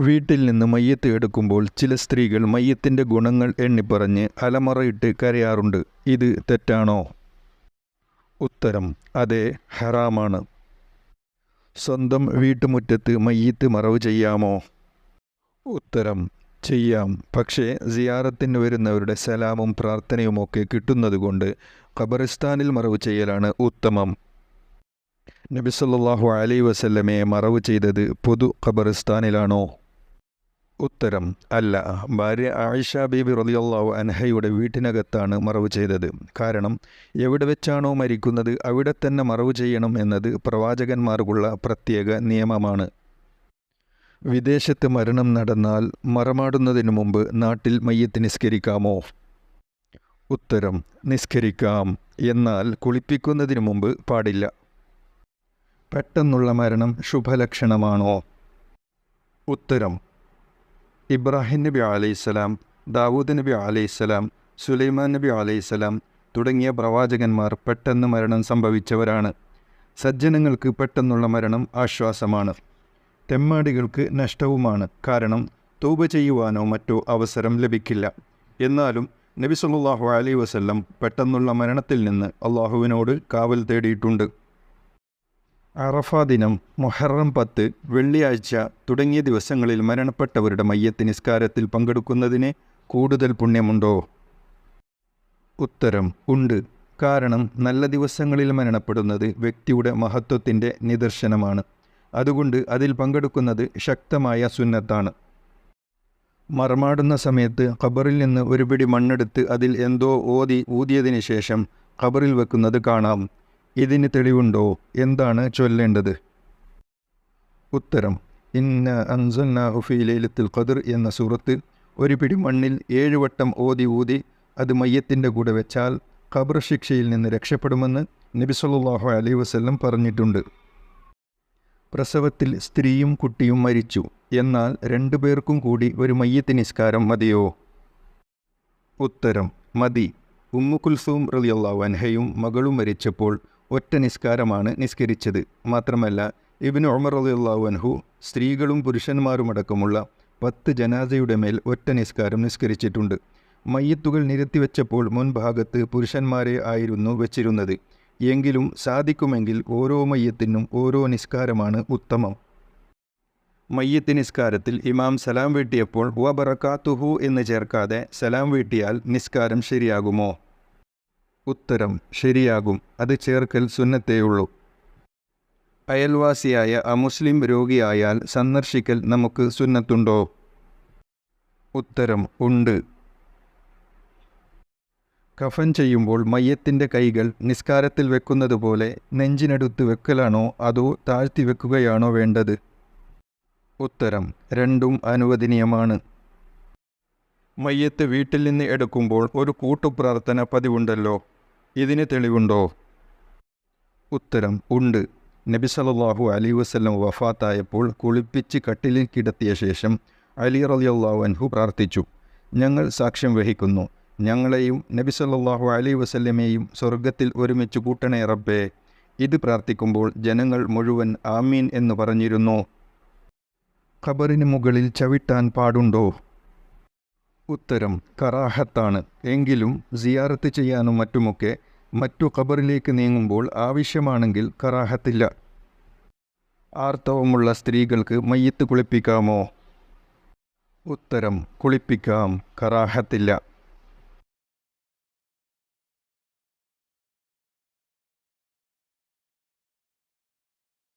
വീട്ടിൽ നിന്ന് മയ്യത്ത് എടുക്കുമ്പോൾ ചില സ്ത്രീകൾ മയ്യത്തിന്റെ ഗുണങ്ങൾ എണ്ണിപ്പറഞ്ഞ് അലമറയിട്ട് കരയാറുണ്ട്. ഇത് തെറ്റാണോ? ഉത്തരം അതെ ഹറാമാണ്. സ്വന്തം വീട്ടുമുറ്റത്ത് മയ്യത്ത് മറവ് ചെയ്യാമോ? ഉത്തരം ചെയ്യാം. പക്ഷേ സിയാറത്തിന് വരുന്നവരുടെ സലാമും പ്രാർത്ഥനയുമൊക്കെ കിട്ടുന്നതുകൊണ്ട് ഖബറിസ്ഥാനിൽ മറവ് ചെയ്യലാണ് ഉത്തമം. നബി അലൈ വസല്ലമയെ മറവ് ചെയ്തത് പൊതു ഖബറിസ്ഥാനിലാണോ ഉത്തരം അല്ല ഭാര്യ ആയിഷ ബീബി റളിയല്ലാഹു അൻഹയുടെ വീട്ടിനകത്താണ് മറവ് ചെയ്തത്. കാരണം എവിടെ വെച്ചാണോ മരിക്കുന്നത് അവിടെ തന്നെ മറവ് ചെയ്യണം എന്നത് പ്രവാചകന്മാർക്കുള്ള പ്രത്യേക നിയമമാണ്. വിദേശത്ത് മരണം നടന്നാൽ മറമാടുന്നതിന് മുമ്പ് നാട്ടിൽ മയ്യത്ത് നിസ്കരിക്കാമോ? ഉത്തരം നിസ്കരിക്കാം. എന്നാൽ കുളിപ്പിക്കുന്നതിന് മുമ്പ് പാടില്ല. പെട്ടെന്നുള്ള മരണം ശുഭലക്ഷണമാണോ? ഉത്തരം ഇബ്രാഹിം നബി അലൈഹിസ്സലാം ദാവൂദ് നബി അലൈഹിസ്സലാം സുലൈമാൻ നബി അലൈഹിസ്സലാം തുടങ്ങിയ പ്രവാചകന്മാർ പെട്ടെന്ന് മരണം സംഭവിച്ചവരാണ്. സജ്ജനങ്ങൾക്ക് പെട്ടെന്നുള്ള മരണം ആശ്വാസമാണ്. തെമ്മാടികൾക്ക് നഷ്ടവുമാണ്. കാരണം തൂപ ചെയ്യുവാനോ മറ്റോ അവസരം ലഭിക്കില്ല. എന്നാലും നബി സല്ലല്ലാഹു അലൈഹി വസല്ലം പെട്ടെന്നുള്ള മരണത്തിൽ നിന്ന് അള്ളാഹുവിനോട് കാവൽ തേടിയിട്ടുണ്ട്. അറഫ ദിനം മൊഹറം പത്ത് വെള്ളിയാഴ്ച തുടങ്ങിയ ദിവസങ്ങളിൽ മരണപ്പെട്ടവരുടെ മയ്യത്ത് നിസ്കാരത്തിൽ പങ്കെടുക്കുന്നതിന് കൂടുതൽ പുണ്യമുണ്ടോ? ഉത്തരം ഉണ്ട്. കാരണം നല്ല ദിവസങ്ങളിൽ മരണപ്പെടുന്നത് വ്യക്തിയുടെ മഹത്വത്തിന്റെ നിദർശനമാണ്. അതുകൊണ്ട് അതിൽ പങ്കെടുക്കുന്നത് ശക്തമായ സുന്നത്താണ്. മറമാടുന്ന സമയത്ത് ഖബറിൽ നിന്ന് ഒരു പിടി മണ്ണെടുത്ത് അതിൽ എന്തോ ഓതി ഊതിയതിനു ശേഷം ഖബറിൽ വെക്കുന്നത് കാണാം. ഇതിന് തെളിവുണ്ടോ? എന്താണ് ചൊല്ലേണ്ടത്? ഉത്തരം ഇന്ന അൻസന്ന ഉഫി ലൈലത്തുൽ ഖദർ എന്ന സൂറത്ത് ഒരു പിടി മണ്ണിൽ ഏഴുവട്ടം ഓതി ഊതി അത് മയ്യത്തിന്റെ കൂടെ വെച്ചാൽ ഖബർ ശിക്ഷയിൽ നിന്ന് രക്ഷപ്പെടുമെന്ന് നബി സല്ലല്ലാഹു അലൈഹി വസല്ലം പറഞ്ഞിട്ടുണ്ട്. പ്രസവത്തിൽ സ്ത്രീയും കുട്ടിയും മരിച്ചു. എന്നാൽ രണ്ടു പേർക്കും കൂടി ഒരു മയ്യത്ത് നിസ്കാരം മതിയോ? ഉത്തരം മതി. ഉമ്മു കുൽസൂം റളിയല്ലാഹു അൻഹയും മകളും മരിച്ചപ്പോൾ ഒറ്റ നിസ്കാരമാണ് നിസ്കരിച്ചത്. മാത്രമല്ല ഇബ്നു ഉമർ റളിയല്ലാഹു അൻഹു സ്ത്രീകളും പുരുഷന്മാരുമടക്കമുള്ള പത്ത് ജനാസയുടെ മേൽ ഒറ്റ നിസ്കാരം നിസ്കരിച്ചിട്ടുണ്ട്. മയ്യത്തുകൾ നിരത്തിവെച്ചപ്പോൾ മുൻഭാഗത്ത് പുരുഷന്മാരെ ആയിരുന്നു വെച്ചിരുന്നത്. എങ്കിലും സാധിക്കുമെങ്കിൽ ഓരോ മയ്യത്തിനും ഓരോ നിസ്കാരമാണ് ഉത്തമം. മയ്യത്ത് നിസ്കാരത്തിൽ ഇമാം സലാം വീട്ടിയപ്പോൾ വ ബറക്കാത്തുഹു എന്ന് ചേർക്കാതെ സലാം വീട്ടിയാൽ നിസ്കാരം ശരിയാകുമോ? ഉത്തരം ശരിയാകും. അത് ചേർക്കൽ സുന്നത്തേയുള്ളൂ. അയൽവാസിയായ അമുസ്ലിം രോഗിയായാൽ സന്ദർശിക്കൽ നമുക്ക് സുന്നത്തുണ്ടോ? ഉത്തരം ഉണ്ട്. കഫൻ ചെയ്യുമ്പോൾ മയ്യത്തിന്റെ കൈകൾ നിസ്കാരത്തിൽ വെക്കുന്നത് പോലെ നെഞ്ചിനടുത്ത് വെക്കലാണോ അതോ താഴ്ത്തി വെക്കുകയാണോ വേണ്ടത്? ഉത്തരം രണ്ടും അനുവദനീയമാണ്. മയ്യത്ത് വീട്ടിൽ നിന്ന് എടുക്കുമ്പോൾ ഒരു കൂട്ടുപ്രാർത്ഥന പതിവുണ്ടല്ലോ. ഇതിന് തെളിവുണ്ടോ? ഉത്തരം ഉണ്ട്. നബി സല്ലല്ലാഹു അലി വസല്ലം വഫാത്തായപ്പോൾ കുളിപ്പിച്ച് കട്ടിലിൽ കിടത്തിയ ശേഷം അലി റളിയല്ലാഹു അൻഹു പ്രാർത്ഥിച്ചു. ഞങ്ങൾ സാക്ഷ്യം വഹിക്കുന്നു. ഞങ്ങളെയും നബി സല്ലാഹു അലി വസല്ലമേയും സ്വർഗത്തിൽ ഒരുമിച്ച് കൂട്ടണേ റബ്ബേ. ഇത് പ്രാർത്ഥിക്കുമ്പോൾ ജനങ്ങൾ മുഴുവൻ ആമീൻ എന്ന് പറഞ്ഞിരുന്നു. ഖബറിന് മുകളിൽ ചവിട്ടാൻ പാടുണ്ടോ? ഉത്തരം കറാഹത്താണ്. എങ്കിലും സിയാറത്ത് ചെയ്യാനും മറ്റുമൊക്കെ മറ്റു ഖബറിലേക്ക് നീങ്ങുമ്പോൾ ആവശ്യമാണെങ്കിൽ കറാഹത്തില്ല. ആർത്തവമുള്ള സ്ത്രീകൾക്ക് മയ്യത്ത് കുളിപ്പിക്കാമോ? ഉത്തരം കുളിപ്പിക്കാം. കറാഹത്തില്ല.